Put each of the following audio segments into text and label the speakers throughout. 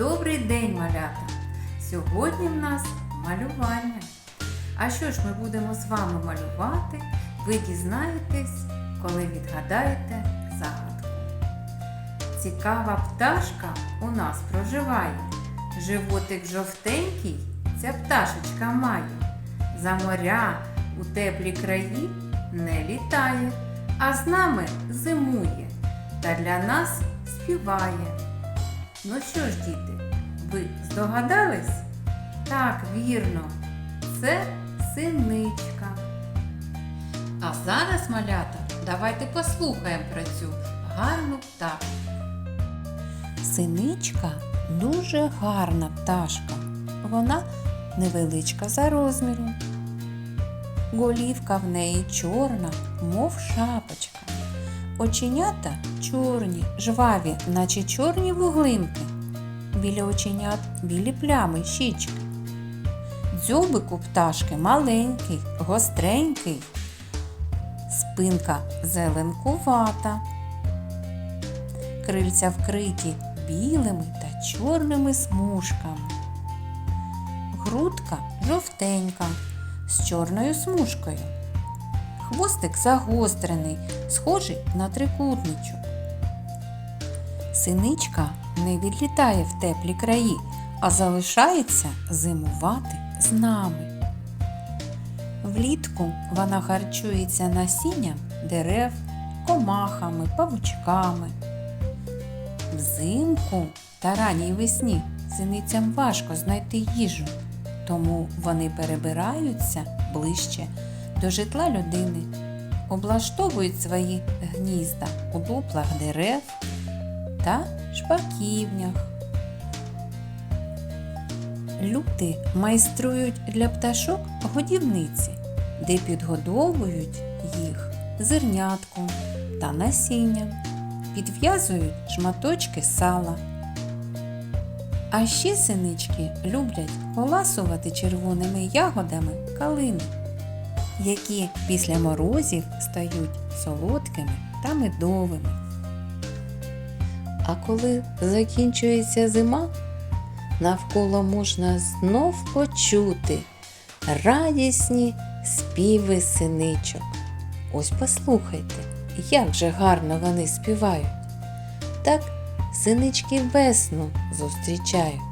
Speaker 1: Добрий день, малята! Сьогодні в нас малювання. А що ж ми будемо з вами малювати? Ви дізнаєтесь, коли відгадаєте загадку. Цікава пташка у нас проживає. Животик жовтенький ця пташечка має. За моря у теплі краї не літає, а з нами зимує та для нас співає. Ну що ж, діти, ви здогадались? Так, вірно, це синичка. А зараз, малята, давайте послухаємо про цю гарну пташку.
Speaker 2: Синичка дуже гарна пташка. Вона невеличка за розміром. Голівка в неї чорна, мов шапочка. Оченята чорні, жваві, наче чорні вуглинки. Біля оченят білі плями, щічки. Дзьобик у пташки маленький, гостренький. Спинка зеленкувата. Крильця вкриті білими та чорними смужками. Грудка жовтенька з чорною смужкою. Хвостик загострений, схожий на трикутничок. Синичка не відлітає в теплі краї, а залишається зимувати з нами. Влітку вона харчується насінням дерев, комахами, павучками. Взимку та ранній весні синицям важко знайти їжу, тому вони перебираються ближче до житла людини, облаштовують свої гнізда у дуплах дерев та шпаківнях. Люди майструють для пташок годівниці, де підгодовують їх зернятком та насінням підв'язують шматочки сала. А ще синички люблять поласувати червоними ягодами калини, які після морозів стають солодкими та медовими. А коли закінчується зима, навколо можна знов почути радісні співи синичок. Ось послухайте, як же гарно вони співають. Так синички весну зустрічають.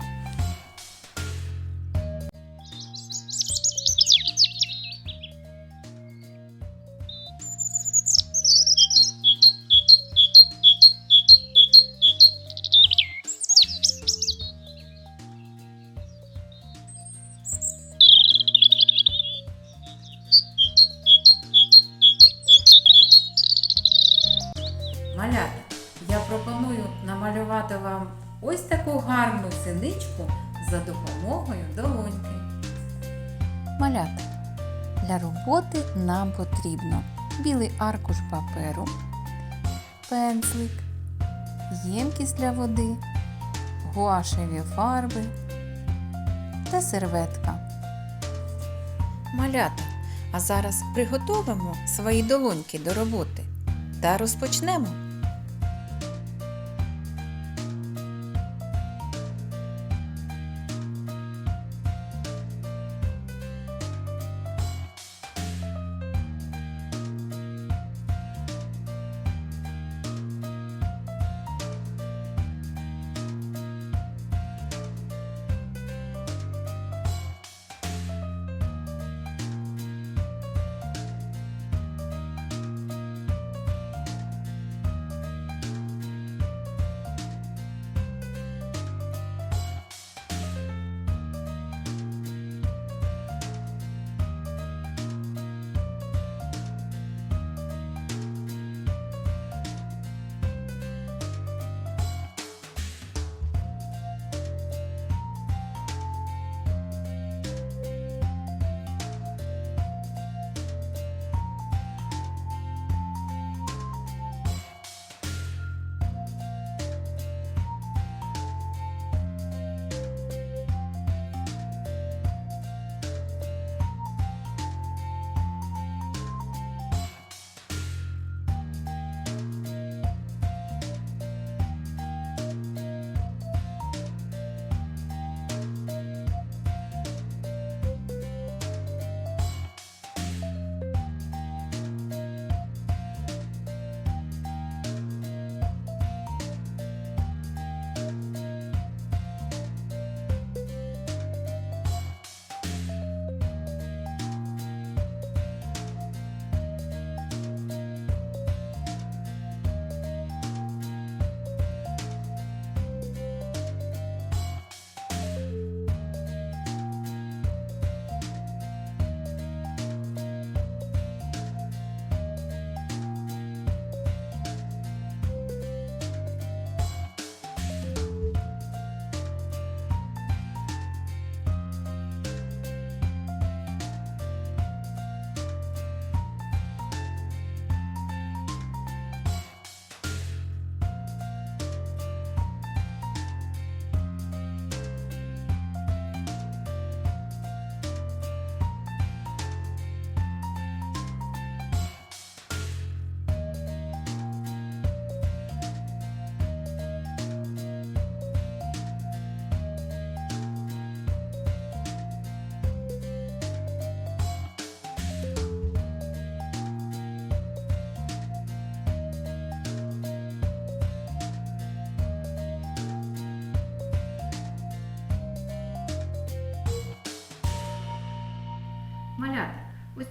Speaker 1: Малята, я пропоную намалювати вам ось таку гарну синичку за допомогою долоньки.
Speaker 2: Малята. Для роботи нам потрібно білий аркуш паперу, пензлик, ємкість для води, гуашеві фарби та серветка. Малята, а зараз приготовимо свої долоньки до роботи та розпочнемо.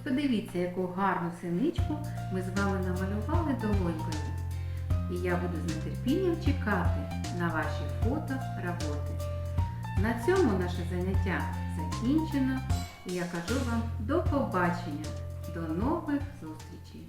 Speaker 1: Подивіться, яку гарну синичку ми з вами намалювали долонькою. І я буду з нетерпінням чекати на ваші фото роботи. На цьому наше заняття закінчено. І я кажу вам до побачення, до нових зустрічей!